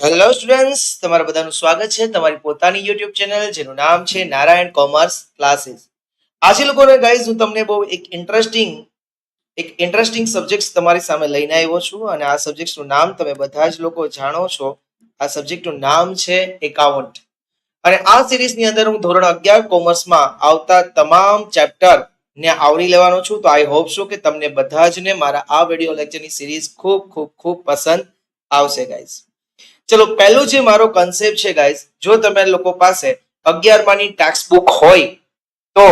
Hello students તમારા બધાનું સ્વાગત છે તમારી પોતાની યુટ્યુબ ચેનલ જેનું નામ છે નારાયણ કોમર્સ ક્લાસીસ આજે લોકોને ગાઈઝ હું તમને બહુ એક ઇન્ટરેસ્ટિંગ એક ઇન્ટરેસ્ટિંગ સબ્જેક્ટ તમારી સામે લઈને આવ્યો છું અને આ સબ્જેક્ટનું નામ તમે બધા જ લોકો જાણો છો. આ સબ્જેક્ટનું નામ છે એકાઉન્ટ અને આ સિરીઝની અંદર હું ધોરણ અગિયાર કોમર્સમાં આવતા તમામ ચેપ્ટર ને આવરી લેવાનો છું. તો આઈ હોપ છું કે તમને બધા જ ને મારા આ વીડિયો લેક્ચરની સિરીઝ ખૂબ ખૂબ ખૂબ પસંદ આવશે ગાઈઝ ચલો, પહેલું જે મારો કન્સેપ્ટ છે ગાઈઝ જો તમે લોકો પાસે અગિયારમાની ટેક્સ્ટ બુક હોય, તો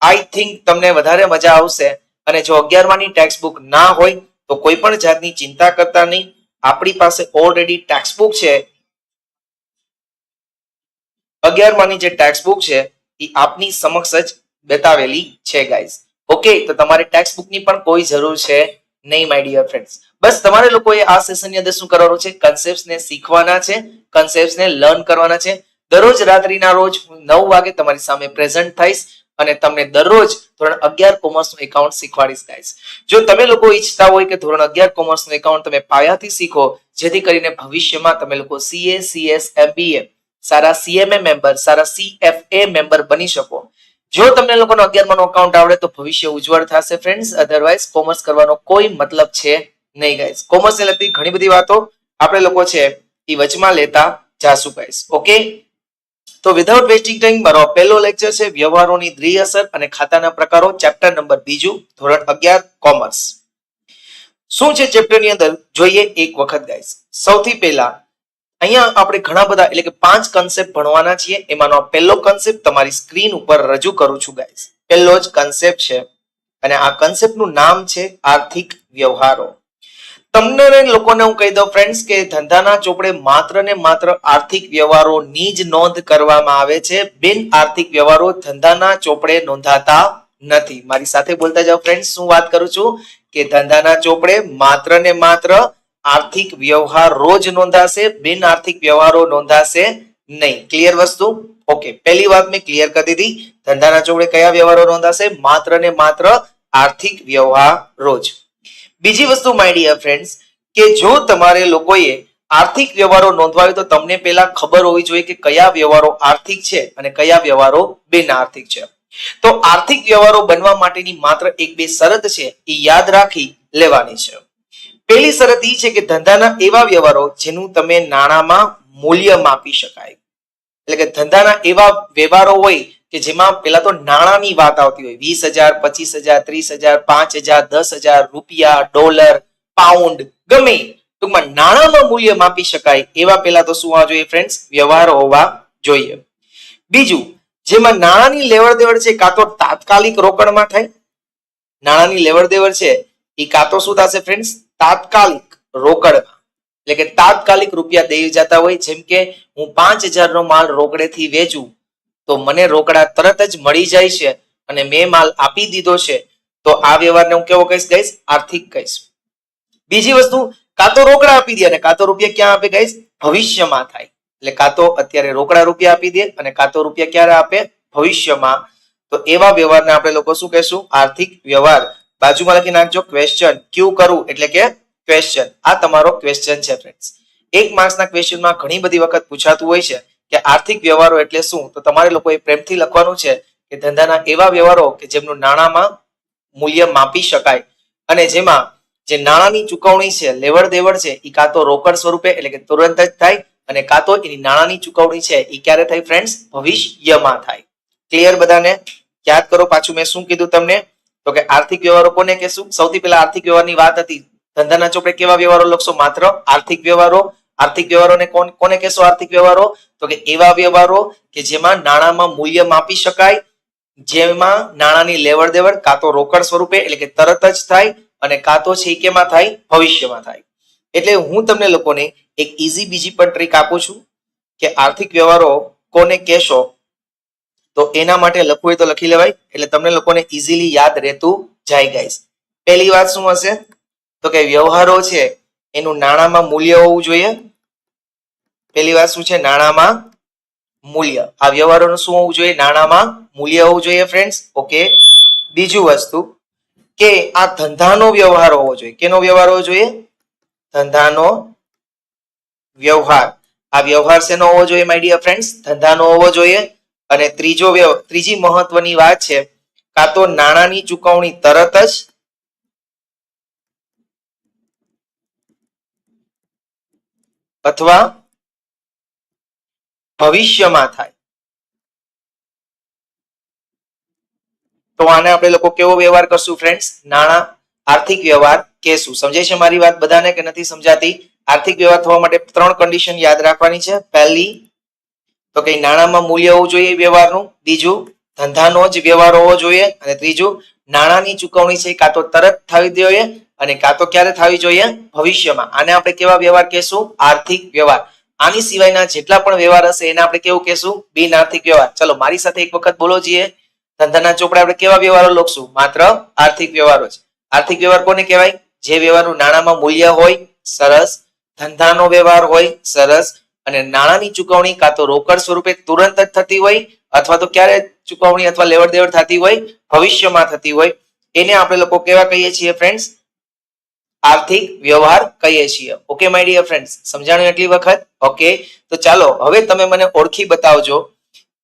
આઈ થિંક તમને વધારે મજા આવશે. અને જો અગિયારમાની ટેક્સ્ટ બુક ના હોય, તો કોઈ પણ જાતની ચિંતા કરતા નહીં. આપણી પાસે ઓલરેડી ટેક્સ્ટ બુક છે. અગિયારમાની જે ટેક્સ્ટ બુક છે, એ આપની સમક્ષ જ બતાવેલી છે ગાઈઝ ઓકે તો તમારે ટેક્સ્ટ બુકની પણ કોઈ જરૂર છે. નહીં માય ડિયર ફ્રેન્ડ્સ બસ, તમારે લોકોએ આ સેશનની અંદર શું કરવાનું છે? કન્સેપ્ટ ને શીખવાના છે. કન્સેપ્ટ ને લર્ન કરવાના છે. દરરોજ રાત્રિના રોજ નવ વાગે તમારી સામે પ્રેઝન્ટ થઈશ અને તમને દરરોજ ધોરણ અગિયાર કોમર્સનું એકાઉન્ટ શીખવાડીશ ગાઈસ જો તમે લોકો ઈચ્છતા હોય કે ધોરણ અગિયાર કોમર્સનું એકાઉન્ટ તમે પાયાથી શીખો, જેથી કરીને ભવિષ્યમાં તમે લોકો સીએ સીએસ એમબીએ સારા સીએમએ મેમ્બર સારા સીએફએ મેમ્બર બની શકો. જો તમને લોકોનો અગિયારમાનો અકાઉન્ટ આવડે તો ભવિષ્ય ઉજ્જવળ થશે ફ્રેન્ડ્સ અધરવાઇઝ કોમર્સ કરવાનો કોઈ મતલબ છે નહીં ગાઈસ કોમર્સને લગતી ઘણી બધી વાતો આપણે લોકો છે એ વચમાં લેતા જાશું ગાઈસ ઓકે તો વિધાઉટ વેસ્ટિંગ ટાઈમ મારો પહેલો લેક્ચર છે વ્યવહારોની દ્વિઅસર અને ખાતાના પ્રકારો. ચેપ્ટર નંબર બીજું, ધોરણ અગિયાર કોમર્સ શું છે ચેપ્ટરની અંદર? જોઈએ એક વખત ગાઈસ સૌથી પહેલા અહીંયા આપણે ઘણા બધા, એટલે કે પાંચ કન્સેપ્ટ ભણવાના છીએ. એમાંનો પહેલો કન્સેપ્ટ તમારી સ્ક્રીન ઉપર રજૂ કરું છું ગાઈસ પહેલો જ કન્સેપ્ટ છે, અને આ કન્સેપ્ટનું નામ છે આર્થિક વ્યવહારો. તમને લોકોને હું કહી દઉં ફ્રેન્ડ્સ કે ધંધાના ચોપડે માત્ર ને માત્ર આર્થિક વ્યવહારોની જ નોંધ કરવામાં આવે છે. બિન આર્થિક વ્યવહારો ધંધાના ચોપડે નોંધાતા નથી. મારી સાથે બોલતા જાઓ ફ્રેન્ડ્સ શું વાત કરું છું કે ધંધાના ચોપડે માત્ર ને માત્ર આર્થિક વ્યવહાર રોજ નોંધાશે, બિન આર્થિક વ્યવહારો નોંધાશે નહીં. ક્લિયર વસ્તુ? ઓકે પહેલી વાત મેં ક્લિયર કરી દીધી. ધંધાના જોડે કયા વ્યવહારો નોંધાશે? માત્ર ને માત્ર આર્થિક વ્યવહારો જ બીજી વસ્તુ માય ડિયર ફ્રેન્ડ્સ કે જો તમારે લોકોએ આર્થિક વ્યવહારો નોંધવા તો તમને પહેલા ખબર હોવી જોઈએ કે કયા વ્યવહારો આર્થિક છે અને કયા વ્યવહારો બિન આર્થિક છે. તો આર્થિક વ્યવહારો બનવા માટેની માત્ર એક બે શરત છે એ યાદ રાખી લેવાની છે. પહેલી શરત એ છે કે ધંધાના એવા વ્યવહારો જેનું તમે નાણાંમાં મૂલ્ય માપી શકાય. એટલે કે ધંધાના એવા વ્યવહારો હોય કે જેમાં પેલા તો નાણાંની વાત આવતી હોય. વીસ હજાર, પચીસ હજાર, ત્રીસ હજાર, પાંચ હજાર, દસ હજાર રૂપિયા, ડોલર, પાઉન્ડ, ગમે. ટૂંકમાં નાણાંમાં મૂલ્ય માપી શકાય એવા પેલા તો શું હોવા જોઈએ ફ્રેન્ડ્સ વ્યવહારો હોવા જોઈએ. બીજું, જેમાં નાણાંની લેવડ દેવડ છે કાં તો તાત્કાલિક રોકડમાં થાય? નાણાંની લેવડ દેવડ છે એ કાં તો શું થશે ફ્રેન્ડ્સ તાત્કાલિક રોકડમાં એટલે કે તાત્કાલિક રૂપિયા દઈ જતા હોય, જેમ કે હું પાંચ હજારનો માલ રોકડેથી વેચું, તો મને રોકડા તરત જ મળી જાય છે અને મેં માલ આપી દીધો છે, તો આ વ્યવહારને હું કેવો કહીશ, ગઈશ? આર્થિક કહીશ. બીજી વસ્તુ, કાં તો રોકડા આપી દે અને કાં તો રૂપિયા ક્યાં આપે, ગઈશ? ભવિષ્યમાં થાય. એટલે કાં તો અત્યારે રોકડા રૂપિયા આપી દે અને કાં તો રૂપિયા ક્યારે આપે? ભવિષ્યમાં. તો એવા વ્યવહારને આપણે લોકો શું કહેશું? આર્થિક વ્યવહાર. બાજુમાં લખી નાખજો ક્વેશ્ચન ક્યુ કરવું એટલે કે ક્વેશ્ચન આ તમારો ક્વેશ્ચન છે ફ્રેન્ડ્સ એક માર્ક્સના ક્વેશ્ચનમાં ઘણી બધી વખત પૂછાતું હોય છે કે આર્થિક વ્યવહારો એટલે શું? તો તમારે લોકોએ પ્રેમથી લખવાનું છે કે ધંધાના એવા વ્યવહારો કે જેમનું નાણાંમાં મૂલ્ય માપી શકાય. અને જેમાં જે નાણાંની ચુકવણી છે, લેવડ દેવડ છે એ કાં તો રોકડ સ્વરૂપે એટલે કે તુરંત જ થાય અને કાં તો એની નાણાંની ચુકવણી છે એ ક્યારે થાય ફ્રેન્ડ્સ ભવિષ્યમાં થાય. ક્લિયર બધાને? યાદ કરો પાછું મેં શું કીધું તમને? તો કે આર્થિક વ્યવહારો કોને કહેશું? સૌથી પહેલા આર્થિક વ્યવહારની વાત હતી. ધંધાના ચોપડે કેવા વ્યવહારો લખશો? માત્ર આર્થિક વ્યવહારો. આર્થિક વ્યવહારોને કોણ, કોને કહેશો આર્થિક વ્યવહારો? તો કે એવા વ્યવહારો કે જેમાં નાણાંમાં મૂલ્ય માપી શકાય, જેમાં નાણાંની લેવડ દેવડ કાં તો રોકડ સ્વરૂપે એટલે કે તરત જ થાય અને કાં તો છે કેમાં થાય, ભવિષ્યમાં થાય. એટલે હું તમને લોકોને એક ઈઝી બીજી પણ ટ્રીક આપું છું કે આર્થિક વ્યવહારો કોને કહેશો? તો એના માટે લખવું હોય તો લખી લેવાય. એટલે તમને લોકોને ઇઝીલી યાદ રહેતું જાય ગાઈસ પહેલી વાત શું હશે? તો કે વ્યવહારો છે, એનું નાણાંમાં મૂલ્ય હોવું જોઈએ. પહેલી વાત શું છે? નાણાંમાં મૂલ્ય. આ વ્યવહારોનું શું હોવું જોઈએ? નાણાંમાં મૂલ્ય હોવું જોઈએ ફ્રેન્ડ્સ ઓકે બીજું વસ્તુ કે આ ધંધાનો વ્યવહાર હોવો જોઈએ. કેનો વ્યવહાર હોવો જોઈએ? ધંધાનો વ્યવહાર. આ વ્યવહાર શેનો હોવો જોઈએ માય ડિયર ફ્રેન્ડ્સ ધંધાનો હોવો જોઈએ. અને ત્રીજો ત્રીજી મહત્વની વાત છે, કાં તો નાણાંની ચુકવણી તરત જ અથવા ભવિષ્યમાં થાય. તો આને આપણે લોકો કેવો વ્યવહાર કરશું ફ્રેન્ડ્સ નાણાં, આર્થિક વ્યવહાર કેશું સમજે છે મારી વાત બધાને કે નથી સમજાતી? આર્થિક વ્યવહાર થવા માટે ત્રણ કન્ડિશન યાદ રાખવાની છે. પહેલી તો કઈ નાણાંમાં મૂલ્ય હોવું જોઈએ વ્યવહારનું. બીજું, ધંધાનો જ વ્યવહાર હોવો જોઈએ. અને ત્રીજું, નાણાંની ચુકવણી છે કાં તો તરત થવી જોઈએ અને કાં તો ક્યારે થવી જોઈએ? ભવિષ્યમાં. આને આપણે કેવા વ્યવહાર કહેશું? આર્થિક વ્યવહાર. આની સિવાયના જેટલા પણ વ્યવહાર હશે એને આપણે કેવું કહેશું? બિન આર્થિક વ્યવહાર. ચલો, મારી સાથે એક વખત બોલો જઈએ ધંધાના ચોપડે આપણે કેવા વ્યવહારો લખશું? માત્ર આર્થિક વ્યવહારો જ. આર્થિક વ્યવહાર કોને કહેવાય? જે વ્યવહારનું નાણાંમાં મૂલ્ય હોય, સરસ. ધંધાનો વ્યવહાર હોય, સરસ. અને નાણાંની ચુકવણી કાં તો રોકડ સ્વરૂપે તુરંત જ થતી હોય, અથવા તો ક્યારે ચુકવણી અથવા લેવડ દેવડ થતી હોય, ભવિષ્યમાં થતી હોય, એને આપણે લોકો કેવા કહીએ છીએ ફ્રેન્ડ્સ આર્થિક વ્યવહાર કહીએ છીએ. ઓકે માય ડિયર ફ્રેન્ડ્સ સમજાણું એટલી વખત? ઓકે તો ચાલો, હવે તમે મને ઓળખી બતાવજો.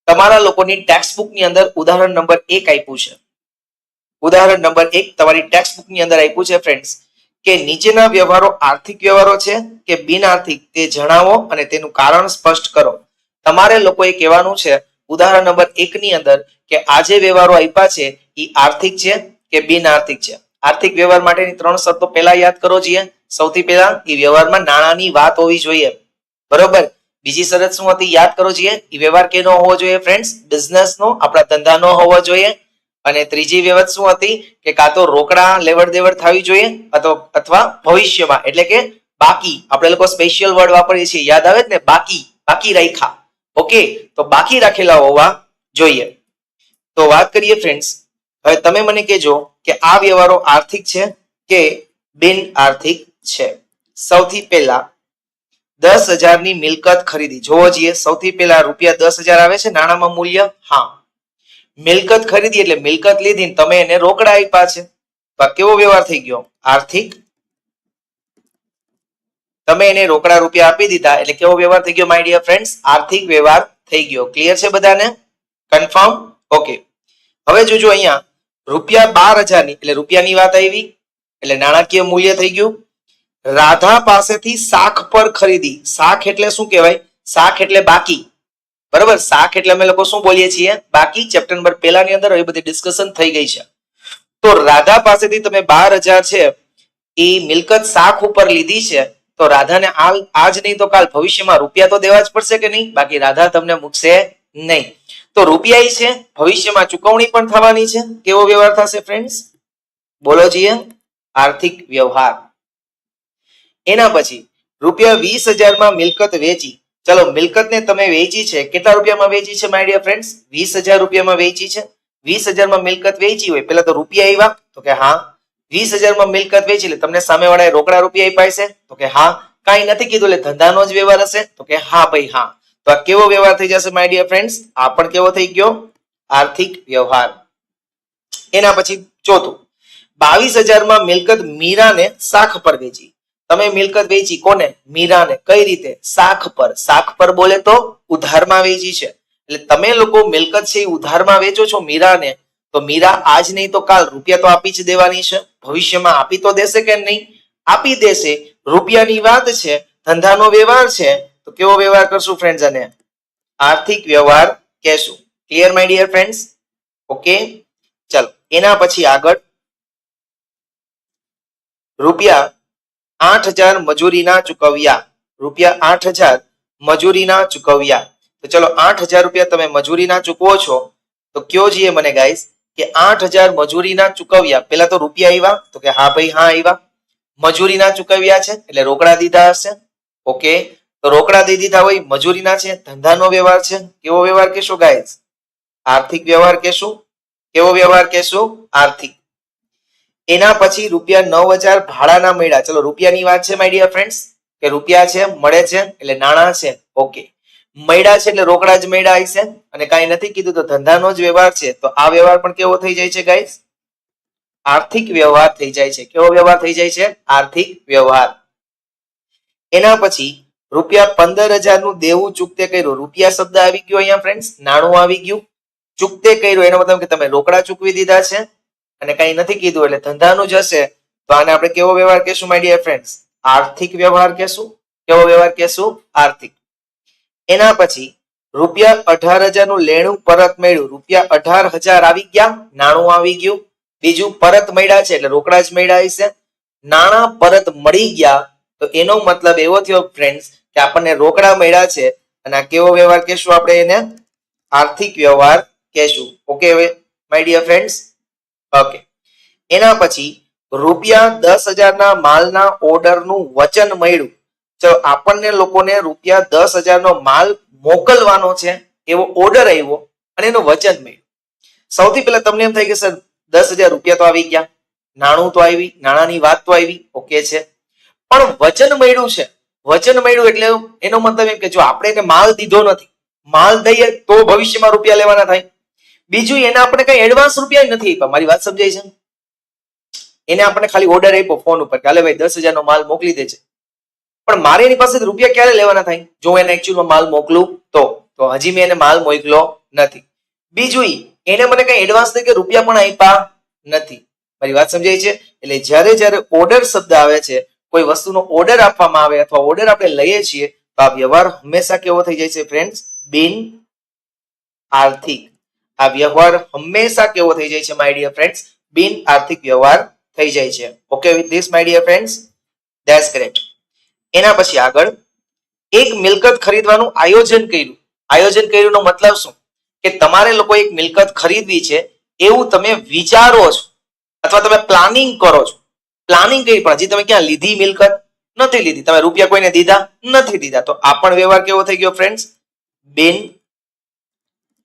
તમારા લોકોની ટેક્સ્ટ બુકની અંદર ઉદાહરણ નંબર એક આપ્યું છે. ઉદાહરણ નંબર એક તમારી ટેક્સ બુકની અંદર આપ્યું છે ફ્રેન્ડ્સ કે નીચેના વ્યવહારો આર્થિક વ્યવહારો છે કે બિન આર્થિક તે જણાવો અને તેનું કારણ સ્પષ્ટ કરો. તમારે લોકોએ કહેવાનું છે, ઉદાહરણ નંબર એક ની અંદર કે આ જે વ્યવહારો આપ્યા છે એ આર્થિક છે કે બિન આર્થિક છે? આર્થિક વ્યવહાર માટેની ત્રણ શરતો પહેલા યાદ કરો જોઈએ. સૌથી પહેલા એ વ્યવહારમાં નાણાંની વાત હોવી જોઈએ. બરોબર? બીજી શરત શું હતી? યાદ કરો જોઈએ. એ વ્યવહાર કેનો હોવો જોઈએ? ફ્રેન્ડ્સ બિઝનેસનો આપણા ધંધાનો હોવો જોઈએ. અને ત્રીજી વ્યવત શું હતી કે કાં તો રોકડા લેવડ દેવડ થવી જોઈએ અથવા ભવિષ્યમાં, એટલે કે બાકી, આપણે લોકો સ્પેશિયલ વર્ડ વાપરીએ છીએ, યાદ આવે ને, બાકી બાકી રાખ્યા. ઓકે, તો બાકી રાખેલા હોવા જોઈએ. તો વાત કરીએ ફ્રેન્ડ્સ હવે તમે મને કહેજો કે આ વ્યવહારો આર્થિક છે કે બિન આર્થિક છે? સૌથી પહેલા, દસ હજારની મિલકત ખરીદી. જોવો જોઈએ સૌથી પહેલા રૂપિયા દસ હજાર આવે છે, નાણામાં મૂલ્ય, હા. મિલકત ખરીદી એટલે મિલકત લીધી તમે એને રોકડા આપ્યા છે. કેવો વ્યવહાર થઈ ગયો? આર્થિક? તમે એને રોકડા રૂપિયા આપી દીધા એટલે કેવો વ્યવહાર થઈ ગયો માય ડિયર ફ્રેન્ડ્સ આર્થિક વ્યવહાર થઈ ગયો. ક્લિયર છે બધાને? કન્ફર્મ ઓકે હવે જોજો અહીંયા. રૂપિયા બાર હજારની, એટલે રૂપિયાની વાત આવી. એટલે નાણાકીય મૂલ્ય થઈ ગયું. રાધા પાસેથી શાખ પર ખરીદી. શાખ એટલે શું કહેવાય? શાખ એટલે બાકી. બરાબર? શાક એટલે અમે લોકો શું બોલીએ છીએ? બાકી ચેપ્ટર નંબર પહેલાની અંદર બધી ડિસ્કશન થઈ ગઈ છે. તો રાધા પાસેથી તમે બાર છે, એ મિલકત શાક ઉપર લીધી છે, તો રાધાને આજ નહીં તો કાલ ભવિષ્યમાં રૂપિયા તો દેવા જ પડશે કે નહીં? બાકી રાધા તમને મૂકશે નહીં. તો રૂપિયા છે, ભવિષ્યમાં ચુકવણી પણ થવાની છે. કેવો વ્યવહાર થશે ફ્રેન્ડ્સ બોલો જીએ. આર્થિક વ્યવહાર. એના પછી રૂપિયા વીસ હજારમાં મિલકત વેચી. ચલો, મિલકતને તમે વેચી છે, કેટલા રૂપિયામાં વેચી છે માય ડિયર ફ્રેન્ડ્સ વીસ હજાર રૂપિયામાં વેચી છે. વીસ હજારમાં મિલકત વેચી હોય પેલા તો રૂપિયા આવ્યા તો કે હા. વીસ હજારમાં મિલકત વેચી, એટલે તમને સામેવાળાએ રોકડા રૂપિયા આપ્યા છે તો કે હા. કાંઈ નથી કીધું, એટલે ધંધાનો જ વ્યવહાર હશે, તો કે હા ભાઈ, હા. તો આ કેવો વ્યવહાર થઈ જશે માય ડિયર ફ્રેન્ડ્સ આ પણ કેવો થઈ ગયો? આર્થિક વ્યવહાર. એના પછી ચોથું. બાવીસ હજારમાં મિલકત મીરાને શાખ પર વેચી. તમે મિલકત વેચી કોને? મીરાને. કઈ રીતે? શાખ પર. શાખ પર બોલે તો ઉધારમાં વેચી છે. એટલે તમે લોકો મિલકત છે એ ઉધારમાં વેચો છો મીરાને, તો મીરા આજ નહીં તો કાલ રૂપિયા તો આપી જ દેવાની છે. ભવિષ્યમાં આપી તો દેશે કે નહીં? આપી દેશે. રૂપિયાની વાત છે, ધંધાનો વ્યવહાર છે, તો કેવો વ્યવહાર કરશું ફ્રેન્ડ્સ અને? આર્થિક વ્યવહાર કહેશું. Clear my dear friends okay ચલો, એના પછી આગળ. રૂપિયા આઠ હજાર મજૂરીના ચૂકવ્યા. રૂપિયા આઠ હજાર મજૂરીના ચૂકવ્યા. તો ચલો આઠ હજાર રૂપિયા તમે મજૂરીના ચૂકવો છો. તો કયો જઈએ મને ગાઈસ? કે આઠ હજાર મજૂરીના ચૂકવ્યા. પેલા તો રૂપિયા આવ્યા તો કે હા ભાઈ, હા આવ્યા મજૂરીના ચૂકવ્યા છે, એટલે રોકડા દીધા હશે. ઓકે? તો રોકડા દઈ દીધા હોય, મજૂરીના છે, ધંધાનો વ્યવહાર છે. કેવો વ્યવહાર કહેશો ગાઈસ? આર્થિક વ્યવહાર કહેશું? કેવો વ્યવહાર કહેશું? આર્થિક. એના પછી રૂપિયા નવ હજાર ભાડાના મળ્યા. ચલો, રૂપિયાની વાત છે માય ડિયર ફ્રેન્ડ્સ કે રૂપિયા છે, મળે છે, એટલે નાણાં છે ઓકે મળ્યા છે એટલે રોકડા જ મળ્યા હશે. અને કાંઈ નથી કીધું તો ધંધાનો જ વ્યવહાર છે. તો આ વ્યવહાર પણ કેવો થઈ જાય છે ગાઈસ આર્થિક વ્યવહાર થઈ જાય છે. કેવો વ્યવહાર થઈ જાય છે? આર્થિક વ્યવહાર. એના પછી રૂપિયા પંદર હજારનું દેવું ચૂકતે કર્યું. રૂપિયા શબ્દ આવી ગયો અહીંયા ફ્રેન્ડ્સ નાણું આવી ગયું. ચૂકતે કર્યું. એનો મતલબ કે તમે રોકડા ચૂકવી દીધા છે. અને કઈ નથી કીધું એટલે ધંધાનું હશે. તો આને આપણે કેવો વ્યવહાર કહેશું માય ડિયર ફ્રેન્ડ્સ આર્થિક વ્યવહાર કહેશું? કેવો વ્યવહાર કહેશું? આર્થિક. એના પછી રૂપિયા અઢાર હજારનું લેણું પરત મળ્યું. રૂપિયા અઢાર હજાર આવી ગયા, નાણું આવી ગયું. બીજું પરત મળ્યા છે એટલે રોકડા જ મળ્યા હશે. નાણાં પરત મળી ગયા, તો એનો મતલબ એવો થયો ફ્રેન્ડ્સ કે આપણને રોકડા મળ્યા છે. અને આ કેવો વ્યવહાર કહેશું આપણે એને? આર્થિક વ્યવહાર કહેશું. Okay my dear friends okay એના પછી રૂપિયા દસ હજારના માલના ઓર્ડરનું વચન મળ્યું. તો આપણને લોકોને રૂપિયા દસ હજારનો માલ મોકલવાનો છે, એવો ઓર્ડર આવ્યો અને એનું વચન મળ્યું. સૌથી પહેલા તમને એમ થાય કે સર, દસ હજાર રૂપિયા તો આવી ગયા. નાણું તો આવી, નાણાંની વાત તો આવી, ઓકે છે. પણ વચન મળ્યું છે. વચન મળ્યું એટલે એનો મતલબ એમ કે જો આપણે એને માલ દીધો નથી, માલ દઈએ તો ભવિષ્યમાં રૂપિયા લેવાના થાય. બીજું એને આપણે કઈ એડવાન્સ રૂપિયા નથી આપ્યા. મારી વાત સમજાય છે? એને આપણે ખાલી ઓર્ડર આપ્યો ફોન ઉપર કે ભાઈ, દસ હજારનો માલ મોકલી દે છે. પણ મારે એની પાસે રૂપિયા ક્યારે લેવાના થાય? જો એને એકચ્યુઅલમાં માલ મોકલું, તો તો હજી મેં એને માલ મોકલો નથી. બીજું એને મને કઈ એડવાન્સ કે રૂપિયા પણ આપ્યા નથી. મારી વાત સમજાય છે? એટલે જ્યારે જ્યારે ઓર્ડર શબ્દ આવે છે, કોઈ વસ્તુનો ઓર્ડર આપવામાં આવે અથવા ઓર્ડર આપણે લઈએ છીએ, તો આ વ્યવહાર હંમેશા કેવો થઈ જાય છે ફ્રેન્ડ્સ બિન આર્થિક આ વ્યવહાર હંમેશા કેવો થઈ જાય છે માય ડિયર ફ્રેન્ડ્સ બિન આર્થિક વ્યવહાર થઈ જાય છે. Okay with this my dear friends that's great એના પછી આગળ, એક મિલકત ખરીદવાનું આયોજન કર્યું. આયોજન કર્યું નો મતલબ શું? કે તમારે લોકો એક મિલકત ખરીદવી છે, એવું તમે વિચારો છો, અથવા તમે પ્લાનિંગ કરો છો. પ્લાનિંગ કરી પણ હજી તમે ક્યાં લીધી મિલકત? નથી લીધી. તમે રૂપિયા કોઈને દીધા? નથી દીધા. તો આ પણ વ્યવહાર કેવો થઈ ગયો ફ્રેન્ડ્સ બિન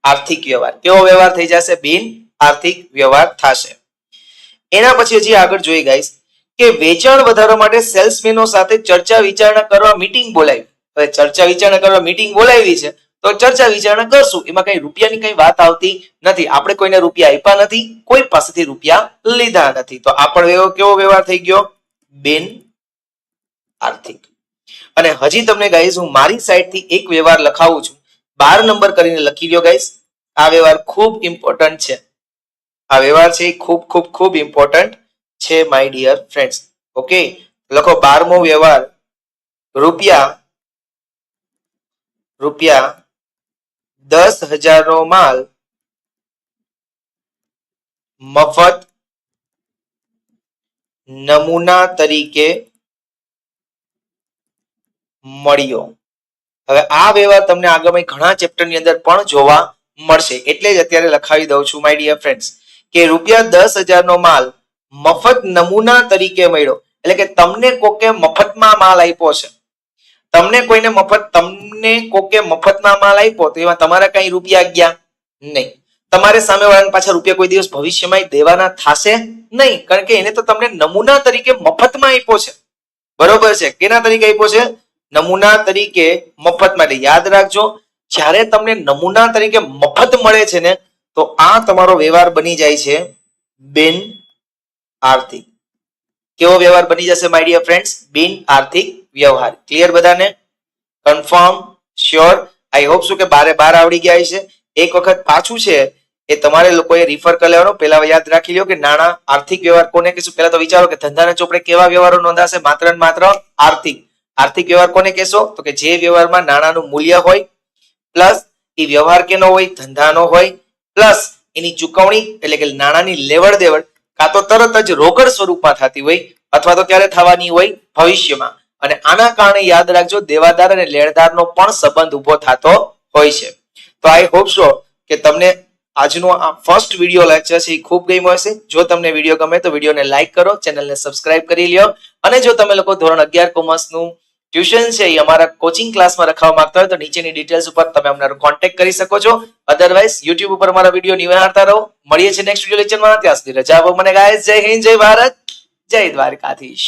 આર્થિક વ્યવહાર. કેવો વ્યવહાર થઈ જશે? બિન આર્થિક વ્યવહાર થશે. એના પછી હજી આગળ જોઈ ગાઈસ કે વેચાણ વધારવા માટે સેલ્સમેનો સાથે ચર્ચા વિચારણા કરવા મીટિંગ બોલાવી. હવે ચર્ચા વિચારણા કરવા મીટિંગ બોલાવી છે, તો ચર્ચા વિચારણા કરશું. એમાં કઈ રૂપિયાની કઈ વાત આવતી નથી. આપણે કોઈને રૂપિયા આપ્યા નથી, કોઈ પાસેથી રૂપિયા લીધા નથી. તો આ પણ કેવો વ્યવહાર થઈ ગયો? બિન આર્થિક. અને હજી તમને ગાઈઝ હું મારી સાઈડથી એક વ્યવહાર લખાવું છું. બાર નંબર કરીને લખી લ્યો ગાઈસ આ વ્યવહાર ખૂબ ઇમ્પોર્ટન્ટ છે. આ વ્યવહાર છે ખૂબ ખૂબ ખૂબ ઇમ્પોર્ટન્ટ છે માય ડિયર ફ્રેન્ડ્સ ઓકે લખો, બારમો વ્યવહાર. રૂપિયા રૂપિયા દસ હજારનો માલ મફત નમૂના તરીકે મળ્યો. હવે આ વ્યવહાર તમને આગામી ઘણા ચેપ્ટરની અંદર પણ જોવા મળશે. એટલે જ અત્યારે લખાવી દઉં છું માય ડિયર ફ્રેન્ડ્સ કે રૂપિયા દસ હજારનો માલ મફત નમૂના તરીકે મળ્યો. એટલે કે તમને કોકે મફતમાં માલ આપ્યો છે. તમને કોઈને મફત, તમને કોકે મફતમાં માલ આપ્યો તો એમાં તમારા કઈ રૂપિયા ગયા નહીં. તમારે સામેવાળાને પાછા રૂપિયા કોઈ દિવસ ભવિષ્યમાં દેવાના થશે નહીં. કારણ કે એને તો તમને નમૂના તરીકે મફતમાં આપ્યો છે. બરોબર છે? કેના તરીકે આપ્યો છે? નમૂના તરીકે મફત માટે યાદ રાખજો. જ્યારે તમને નમૂના તરીકે મફત મળે છે ને, તો આ તમારો વ્યવહાર બની જાય છે બિન આર્થિક. કેવો વ્યવહાર બની જશે માય ડિયર ફ્રેન્ડ્સ બિન આર્થિક વ્યવહાર. ક્લિયર બધાને? કન્ફર્મ શ્યોર આઈ હોપ શું કે બારે બાર આવડી ગયા છે એક વખત પાછું છે એ તમારે લોકોએ રિફર કરી લેવાનો. પહેલા યાદ રાખી લ્યો કે નાણાં આર્થિક વ્યવહાર કોને કહેશું? પહેલા તો વિચારો કે ધંધાના ચોપડે કેવા વ્યવહારો નોંધાશે? માત્ર ને માત્ર આર્થિક. આર્થિક વ્યવહાર કોને કહેશો? તો કે જે વ્યવહારમાં નાણાંનું મૂલ્ય હોય, પ્લસ એ વ્યવહાર કેનો હોય, ધંધાનો હોય, પ્લસ એની ચુકવણી એટલે કે નાણાંની લેવડ દેવડ કાં તો તરત જ રોકડ સ્વરૂપમાં થતી હોય, અથવા તો ક્યારે થવાની હોય ભવિષ્યમાં. અને આના કારણે યાદ રાખજો, દેવાદાર અને લેણદારનો પણ સંબંધ ઊભો થતો હોય છે. તો આઈ હોપ સો કે તમને આજનો આ ફર્સ્ટ વીડિયો લેક્ચર છે એ ખૂબ ગમ્યો હશે. જો તમને વીડિયો ગમે તો વિડીયોને લાઈક કરો, ચેનલને સબસ્ક્રાઇબ કરી લ્યો. અને જો તમે લોકો ધોરણ અગિયાર કોમર્સનું ટ્યુશન છે, એ અમારા કોચિંગ ક્લાસમાં રખાવવા માંગતા હોય તો નીચેની ડિટેલ્સ ઉપર તમે અમારો કોન્ટેક્ટ કરી શકો છો. અધરવાઇઝ યુટ્યુબ ઉપર અમારા વીડિયો નિહાળતા રહો. મળીએ છીએ નેક્સ્ટ વીડિયો લેક્ચરમાં ત્યાં સુધી રજા મને ગાય જય હિન્દ, જય ભારત, જય દ્વારકાધીશ.